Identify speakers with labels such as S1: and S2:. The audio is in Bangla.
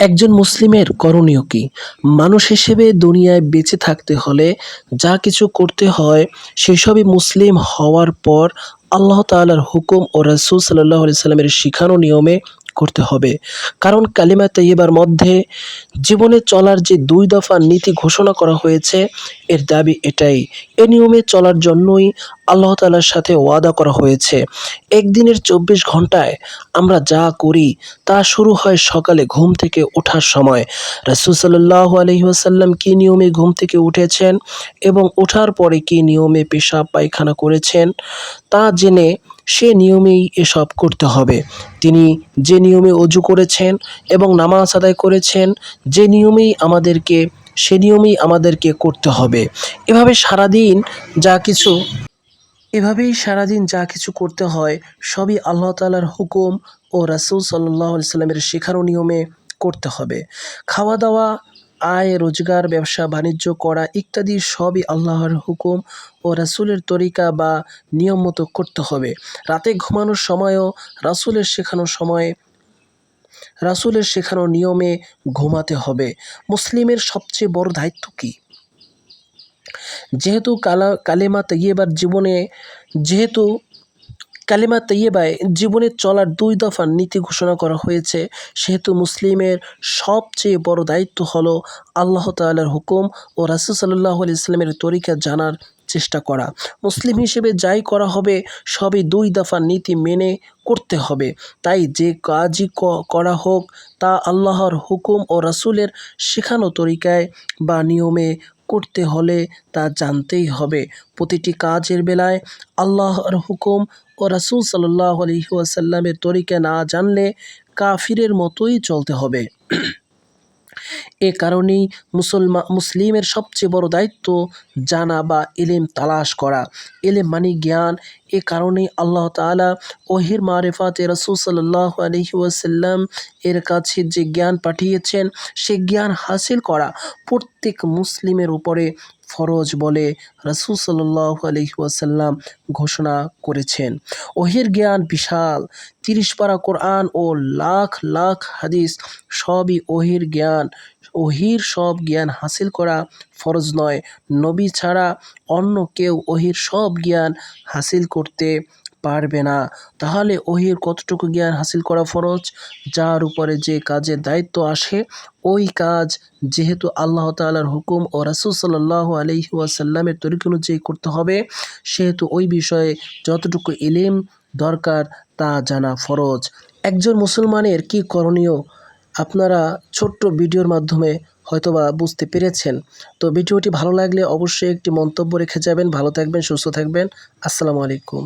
S1: একজন মুসলিমের করণীয় কি? মানুষ হিসেবে দুনিয়ায় বেঁচে থাকতে হলে যা কিছু করতে হয়, সেসবই মুসলিম হওয়ার পর আল্লাহ তাআলার হুকুম ও রাসূল আলাইহি সাল্লামের শিখানো নিয়মে করতে হবে। কারণ কালিমা তৈয়বার মধ্যে জীবনে চলার যে দুই দফা নীতি ঘোষণা করা হয়েছে, এর দাবি এটাই। এ নিয়মে চলার জন্যই আল্লাহ তাআলার সাথে ওয়াদা করা হয়েছে। একদিনের চব্বিশ ঘন্টায় আমরা যা করি, তা শুরু হয় সকালে ঘুম থেকে ওঠার সময়। রাসূল সাল্লাল্লাহু আলাইহি ওয়াসাল্লাম কী নিয়মে ঘুম থেকে উঠেছেন এবং ওঠার পরে কী নিয়মে পেশাব পায়খানা করেছেন, তা জেনে সে নিয়মেই এসব করতে হবে। তিনি যে নিয়মে অজু করেছেন এবং নামাজ আদায় করেছেন, যে নিয়মেই আমাদেরকে, সে নিয়মেই আমাদেরকে করতে হবে। এভাবে সারাদিন যা কিছু এভাবেই সারাদিন যা কিছু করতে হয়, সবই আল্লাহ তাআলার হুকুম ও রাসূল আলাইহি সাল্লামের শেখানো নিয়মে করতে হবে। খাওয়া দাওয়া আয়, রোজগার, ব্যবসা, বাণিজ্য করা ইত্যাদি সবই আল্লাহর হুকুম ও রাসূলের তরিকা বা নিয়ম মতো করতে হবে। রাতে ঘুমানোর সময়ও রাসূলের শেখানো সময়ে, রাসূলের শেখানো নিয়মে ঘুমাতে হবে। মুসলিমের সবচেয়ে বড় দায়িত্ব কী? যেহেতু কালা, কালেমা তৈয়বার জীবনে, যেহেতু কালিমা তৈয়বায় জীবনে চলার দুই দফা নীতি ঘোষণা করা হয়েছে, সেহেতু মুসলিমের সবচেয়ে বড় দায়িত্ব হলো আল্লাহ তাআলার হুকুম ও রাসূল সাল্লাল্লাহু আলাইহি ইসলামের তরিকা জানার চেষ্টা করা। মুসলিম হিসেবে যাই করা হবে, সবই দুই দফা নীতি মেনে করতে হবে। তাই যে কাজই করা হোক, তা আল্লাহর হুকুম ও রাসূলের শেখানো তরিকায় বা নিয়মে করতে হলে তা জানতেই হবে। প্রতিটি কাজের বেলায় আল্লাহর হুকুম ও রাসুল সাল্লাহ আলহিহাসাল্লামের তরিকা না জানলে কাফিরের মতোই চলতে হবে। এ কারণেই মুসলমা মুসলিমের সবচেয়ে বড় দায়িত্ব জানা বা এলেম তালাশ করা। এলেম মানে জ্ঞান। এ কারণেই আল্লাহ তালা ওহির মারেফাতে রসুল সাল্লাহ আলহি ওয়াসাল্লাম এর কাছে যে জ্ঞান পাঠিয়েছেন, সে জ্ঞান হাসিল করা প্রত্যেক মুসলিমের উপরে ফরজ বলে রসুল সাল্লাহ আলহি ওয়াসাল্লাম ঘোষণা করেছেন। ওহির জ্ঞান বিশাল, তিরিশ পারা কোরআন ও লাখ লাখ হাদিস সবই ওহির জ্ঞান, ওহির সব জ্ঞান হাসিল করা ফরজ নয়। নবী ছাড়া অন্য কেউ ওহির সব জ্ঞান হাসিল করতে পারবে না। তাহলে ওহির কতটুকু জ্ঞান হাসিল করা ফরজ? যার উপরে যে কাজের দায়িত্ব আসে, ওই কাজ যেহেতু আল্লাহ তালার হুকুম ও রাসুল সাল্লাহ আলহি ওয়াসাল্লামের তরিক অনুযায়ী করতে হবে, সেহেতু ওই বিষয়ে যতটুকু ইলিম দরকার তা জানা ফরজ। একজন মুসলমানের কি করণীয়? আপনারা ছোট্ট ভিডিওর মাধ্যমে হয়তোবা বুঝতে পেরেছেন। তো ভিডিওটি ভালো লাগলে অবশ্যই একটি মন্তব্য রেখে যাবেন। ভালো থাকবেন, সুস্থ থাকবেন। আসসালামু আলাইকুম।